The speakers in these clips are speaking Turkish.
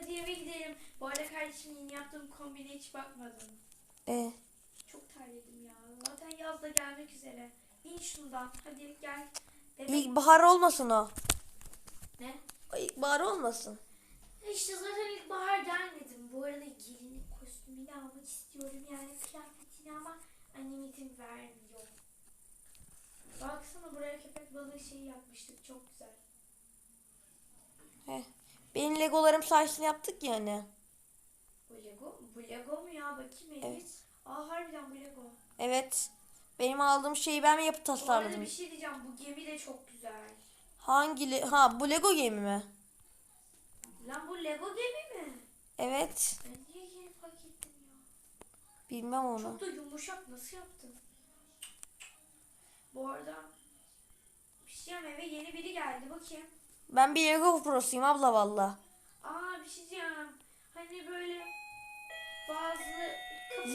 hadi eve gidelim. Bu arada kardeşim yeni yaptığım kombine hiç bakmadım. E, Çok terledim ya. Zaten yaz da gelmek üzere. İn şundan. Hadi gel. Bebek. ilkbahar olmasın o. Ne? O İlkbahar olmasın. İşte zaten ilkbahar gelmedim. Bu arada gelinin kostümünü almak istiyorum. Yani kıyafetini ama annem izin vermiyor. Baksana buraya köpek balığı şeyi yapmıştık. Çok güzel. He. Benim legolarım sayesinde yaptık ya hani. Bu Lego, bu Lego mu ya? Bakayım Elif. Evet. Aa harbiden bu Lego. Evet. Benim aldığım şeyi ben mi yapıp tasarladım? bir şey diyeceğim. Bu gemi de çok güzel. Hangi le- ha bu Lego gemi mi? Lan bu Lego gemi mi? Evet. Ben niye yeni fark ettim ya? Bilmem onu. Çok da yumuşak. Nasıl yaptın? Bu arada bir şey diyeceğim eve yeni biri geldi. Bakayım. Ben bir Lego prosuyum abla valla. Aa bir şey diyeceğim. Hani böyle bazı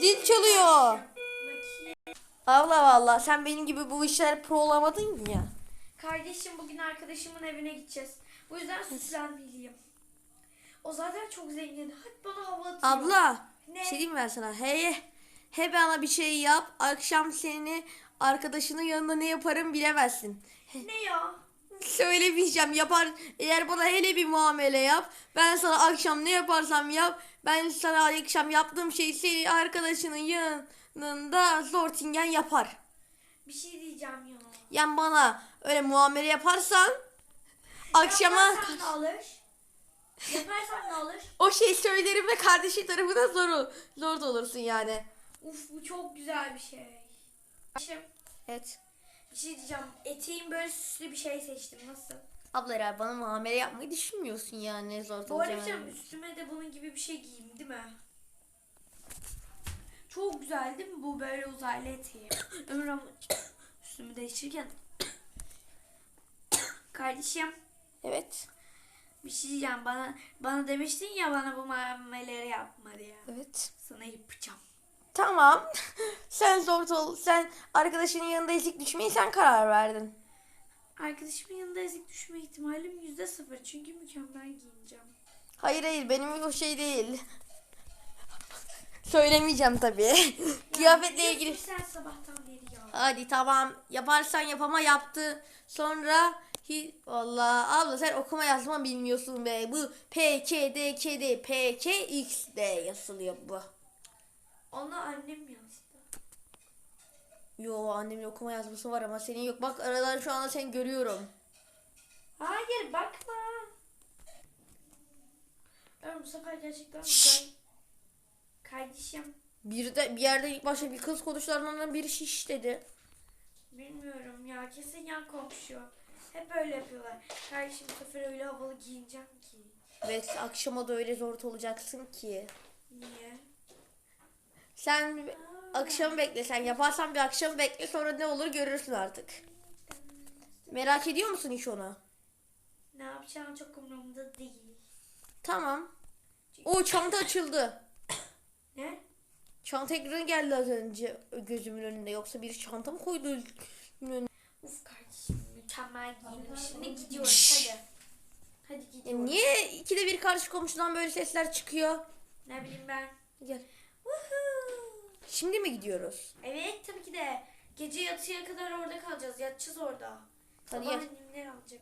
Zil çalıyor. Abla valla sen benim gibi bu işler pro olamadın ya. Kardeşim bugün arkadaşımın evine gideceğiz. Bu yüzden süslenmeliyim. O zaten çok zengin. Hadi bana hava atıyor. Abla Ne? bir şey diyeyim ben sana? Hey, he bana bir şey yap. Akşam seni arkadaşının yanında ne yaparım bilemezsin. Ne ya? Söylemeyeceğim yapar. Eğer bana hele bir muamele yap. Ben sana akşam ne yaparsam yap. Ben sana akşam yaptığım şey seni arkadaşının yanında zortingen yapar. Bir şey diyeceğim ya. Yani bana öyle muamele yaparsan akşama Yaparsam ne olur? Yaparsam ne olur? o şey söylerim ve kardeşin tarafına zor, zor olursun yani. Uf bu çok güzel bir şey. Evet. Bir şey diyeceğim. Eteğim böyle süslü bir şey seçtim. Nasıl? Abla herhalde bana muamele yapmayı düşünmüyorsun yani zor Bu arada bir şey üstüme de bunun gibi bir şey giyeyim değil mi? Çok güzel değil mi bu böyle uzaylı eteği? Ömür ama üstümü değiştirirken Kardeşim Evet. bir şey diyeceğim bana bana demiştin ya bana bu muameleleri yapma diye. Evet. Sana yapacağım. Tamam. sen zor ol. Sen arkadaşının yanında ezik düşmeyi sen karar verdin. Arkadaşımın yanında ezik düşme ihtimalim yüzde sıfır çünkü mükemmel giyineceğim. Hayır hayır benim o şey değil. Söylemeyeceğim tabii. Kıyafetle ilgili. Sen sabahtan beri ya. Hadi tamam. Yaparsan yapama yaptı. Sonra hi Valla abla sen okuma yazma bilmiyorsun be. Bu P K D K D P K X D yazılıyor bu. Onu annem yazdı. Yo annemin okuma yazması var ama senin yok. Bak aradan şu anda seni görüyorum. Hayır bakma. Ben bu sefer gerçekten güzel. Kardeşim Bir de bir yerde ilk başta bir kız konuşlarından biri şiş dedi. bilmiyorum ya kesin yan komşu. Hep öyle yapıyorlar. Kardeşim bu sefer öyle havalı giyineceğim ki. Evet akşama da öyle zor olacaksın ki. Niye? Sen akşam bekle sen yaparsan bir akşam bekle sonra ne olur görürsün artık. Merak ediyor musun hiç onu? Ne yapacağım çok umurumda değil. Tamam. O çanta açıldı. Ne? Çanta ekranı geldi az önce gözümün önünde. Yoksa bir çanta mı koydu gözümün önüne? Uf kardeşim mükemmel giyindim. Şimdi gidiyoruz hadi. Hadi gidiyoruz. niye ikide bir karşı komşudan böyle sesler çıkıyor? Ne bileyim ben. Gel. Şimdi mi gidiyoruz? Evet tabii ki de. Gece yatıya kadar orada kalacağız. Yatacağız orada. Hadi Sabah gel. annemler alacak.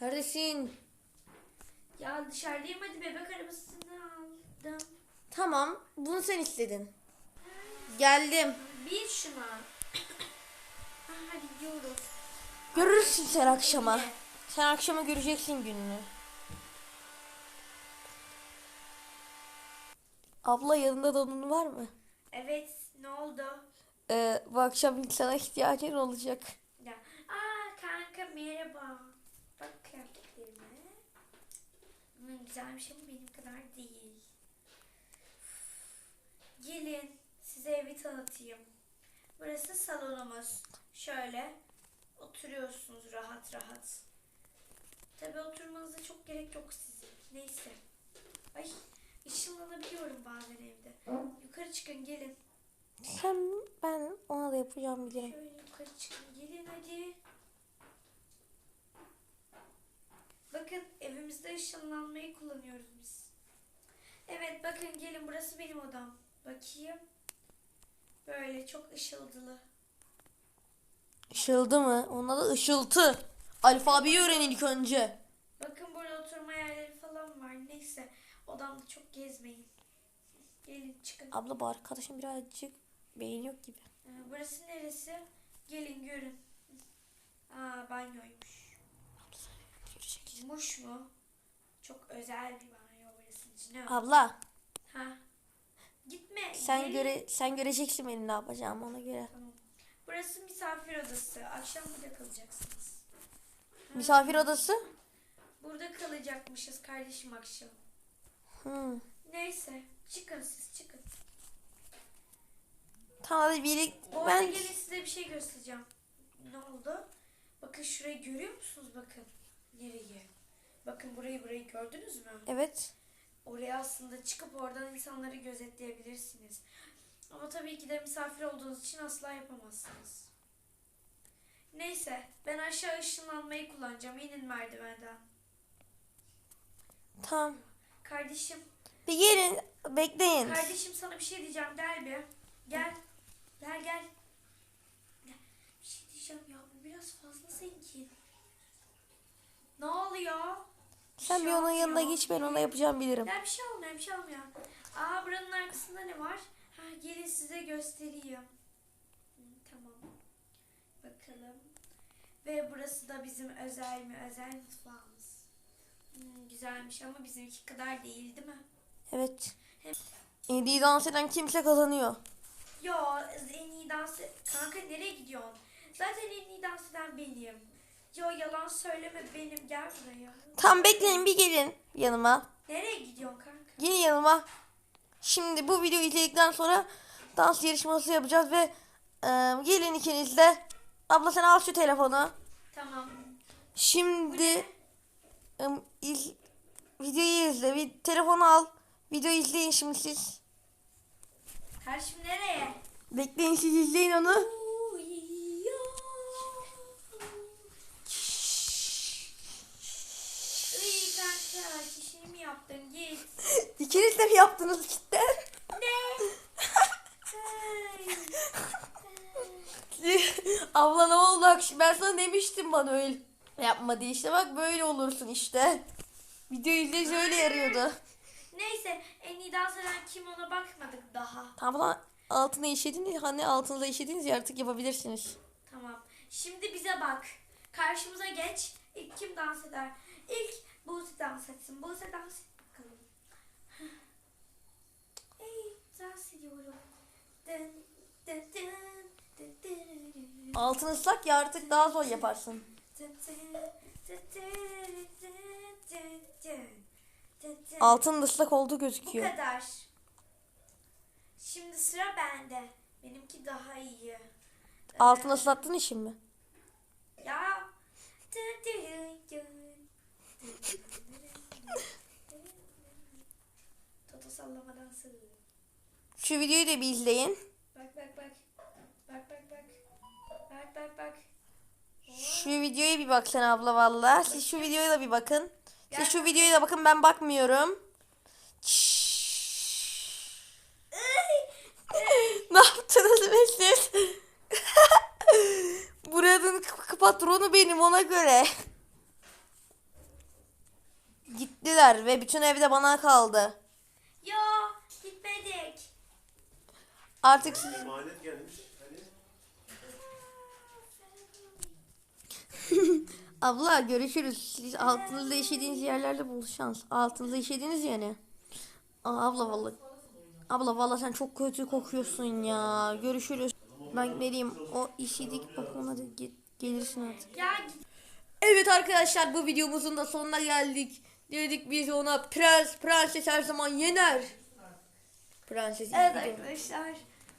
Neredesin? Ya dışarıdayım hadi bebek arabasını aldım. Tamam. Bunu sen istedin. Geldim. Bin şuna. Ha, hadi gidiyoruz. Görürsün sen akşama. Evine. Sen akşama göreceksin gününü. Abla yanında donun var mı? Evet ne oldu? Ee, bu akşam sana ihtiyacın olacak. Ya. Aa kanka merhaba. Bak kıyafetlerime. Hmm, güzelmiş ama benim kadar değil. Gelin size evi tanıtayım. Burası salonumuz. Şöyle oturuyorsunuz rahat rahat. Tabi oturmanıza çok gerek yok sizin. Neyse. Ay ışınlanabiliyorum bazen evde. Yukarı çıkın gelin. Sen ben ona da yapacağım bilirim. Şöyle yukarı çıkın gelin hadi. Bakın evimizde ışınlanmayı kullanıyoruz biz. Evet bakın gelin burası benim odam. Bakayım. Böyle çok ışıldılı. Işıldı mı? Onun adı ışıltı. Alfabeyi öğren ilk önce. Bakın burada oturma yerleri falan var. Neyse odamda çok gezmeyin. Gelin çıkın. Abla bu arkadaşın birazcık beyin yok gibi. Ee, Burası neresi? Gelin görün. Aa banyoymuş. Görecek. Muş mu? Çok özel bir banyo burası. Ne? Abla Ha. Gitme. sen gelin. göre sen göreceksin benim ne yapacağımı ona göre. Tamam. Burası misafir odası. Akşam burada kalacaksınız. Misafir odası? Burada kalacakmışız kardeşim akşam. Neyse. Çıkın siz çıkın. Tamam hadi bir Bu arada ben gelin size bir şey göstereceğim. Ne oldu? Bakın şurayı görüyor musunuz? Bakın. Nereyi? Bakın burayı burayı gördünüz mü? evet. Oraya aslında çıkıp oradan insanları gözetleyebilirsiniz. Ama tabii ki de misafir olduğunuz için asla yapamazsınız. Neyse ben aşağı ışınlanmayı kullanacağım. İnin merdivenden. Tamam. Kardeşim, Bir gelin bekleyin. kardeşim sana bir şey diyeceğim. Gel bir. Gel. Gel gel. Bir şey diyeceğim ya bu biraz fazla zengin. Ne oluyor? Sen bir şey onun yanına geç ben ona yapacağım bilirim. Ya bir şey olmuyor, bir şey olmuyor. Aa buranın arkasında ne var? Ha gelin size göstereyim. Hı, tamam. Bakalım. Ve burası da bizim özel mi? Özel mutfağımız. Hmm, güzelmiş ama bizimki kadar değil değil mi? Evet. En iyi dans eden kimse kazanıyor. Yo en iyi dans... Kanka nereye gidiyorsun? Zaten en iyi dans eden benim. Yo yalan söyleme benim. Gel buraya. Tam bekleyin bir gelin yanıma. Nereye gidiyorsun kanka? Gelin yanıma. Şimdi bu videoyu izledikten sonra dans yarışması yapacağız ve e, gelin ikiniz de. Abla sen al şu telefonu. Tamam. Şimdi e, iz- videoyu izle. Bir telefonu al. Videoyu izleyin şimdi siz. Kardeşim nereye? Bekleyin siz izleyin onu. İkiniz de mi yaptınız cidden? Ne? Abla ne oldu? Ben sana demiştim bana öyle yapma diye işte bak böyle olursun işte. Video izleyince öyle yarıyordu. Neyse en iyi dans eden kim ona bakmadık daha. Tamam lan altına işediniz hani altınıza işediniz ya artık yapabilirsiniz. Tamam. Şimdi bize bak. Karşımıza geç. İlk kim dans eder? İlk Buse dans etsin. Buse dans et bakalım. Ey dans ediyorum. Dın, dın, dın, dın, dın, dın, Altın ıslak ya artık daha zor yaparsın. dın, dın, Altın ıslak olduğu Bu gözüküyor. kadar. Şimdi sıra bende. Benimki daha iyi. Ee, Altın ıslattın işin mi? Ya. Toto sallamadan sığ. Şu videoyu da bir izleyin. Bak bak bak. Bak bak bak. Bak bak bak. Şu videoya bir bak sen abla valla. Siz şu videoya da bir bakın. Siz şu videoya da bakın ben bakmıyorum. ne yaptınız be siz? Buranın patronu benim ona göre. Gittiler ve bütün evde bana kaldı. Yo gitmedik. Artık. Emanet gelmiş. Hani Abla görüşürüz. Siz altınızda işediğiniz yerlerde buluşacağız. Altınızda işediğiniz yani. Aa, abla vallahi. Abla vallahi sen çok kötü kokuyorsun ya. Görüşürüz. Ben gitmeliyim. O işedik bak ona da ge- gelirsin artık. Evet arkadaşlar bu videomuzun da sonuna geldik. Dedik biz ona prens prenses her zaman yener. Prenses Evet arkadaşlar.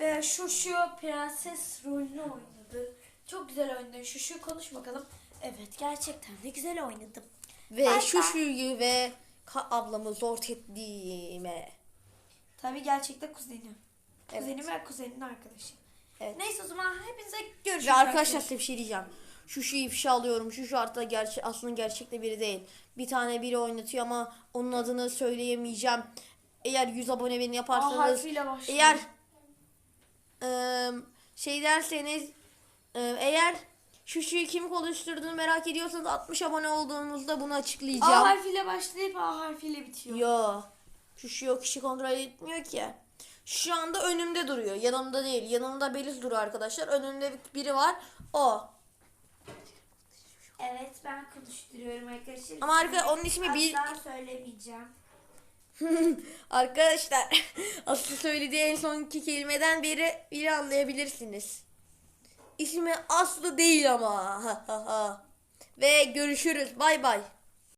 Ve şu şu prenses rolünü oynadı. Çok güzel oynadı. Şu şu konuş bakalım. Evet gerçekten de güzel oynadım. Ve Ay, şu şuyu ve ablamı zor ettiğime. Tabii gerçekten kuzenim. Evet. Kuzenim ve kuzenin arkadaşı. Evet. Neyse o zaman hepinize görüşürüz. Ve arkadaşlar size bir şey diyeceğim. Şu şu ifşa alıyorum. Şu şu artık gerçek aslında gerçekte biri değil. Bir tane biri oynatıyor ama onun adını söyleyemeyeceğim. eğer 100 abone beni yaparsanız başlıyor. eğer eee, şey derseniz eee, eğer şu şu kim oluşturduğunu merak ediyorsanız 60 abone olduğunuzda bunu A açıklayacağım. harfiyle başlayıp A harfiyle bitiyor. Yo. Şu şu yok kişi kontrol etmiyor ki. Şu anda önümde duruyor. Yanımda değil. Yanımda Beliz duruyor arkadaşlar. Önümde biri var. O. Evet ben konuşturuyorum arkadaşlar. Ama arka onun ismi bir Asla söylemeyeceğim. arkadaşlar aslı söylediği en son iki kelimeden biri biri anlayabilirsiniz. İsmi Aslı değil ama. Ve görüşürüz. Bay bay.